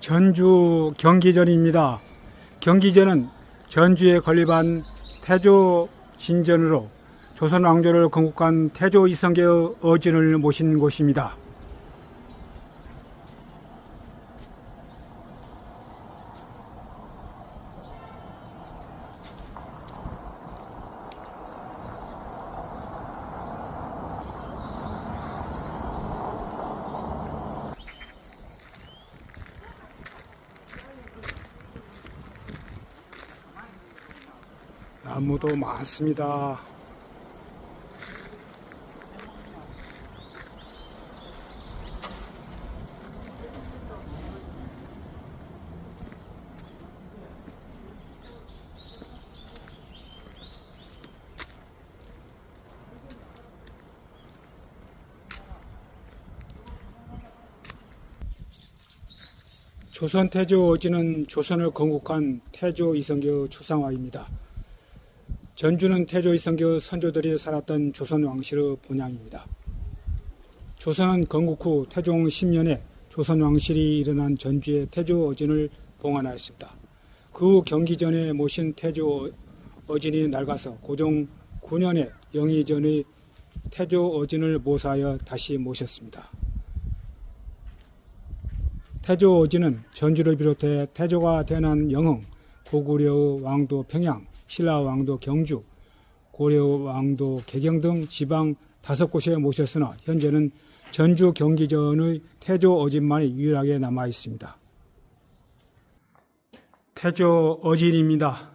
전주 경기전입니다. 경기전은 전주에 건립한 태조 진전으로 조선 왕조를 건국한 태조 이성계의 어진을 모신 곳입니다. 나무도 많습니다. 조선 태조 어지는 조선을 건국한 태조 이성계의 초상화입니다. 전주는 태조 이성계의 선조들이 살았던 조선 왕실의 본향입니다. 조선은 건국 후 태종 10년에 조선 왕실이 일어난 전주의 태조 어진을 봉안하였습니다. 그 후 경기전에 모신 태조 어진이 낡아서 고종 9년에 영의전의 태조 어진을 모사하여 다시 모셨습니다. 태조 어진은 전주를 비롯해 태조가 태어난 영흥, 고구려의 왕도 평양, 신라 왕도 경주, 고려 왕도 개경 등 지방 다섯 곳에 모셨으나 현재는 전주 경기전의 태조 어진만이 유일하게 남아 있습니다. 태조 어진입니다.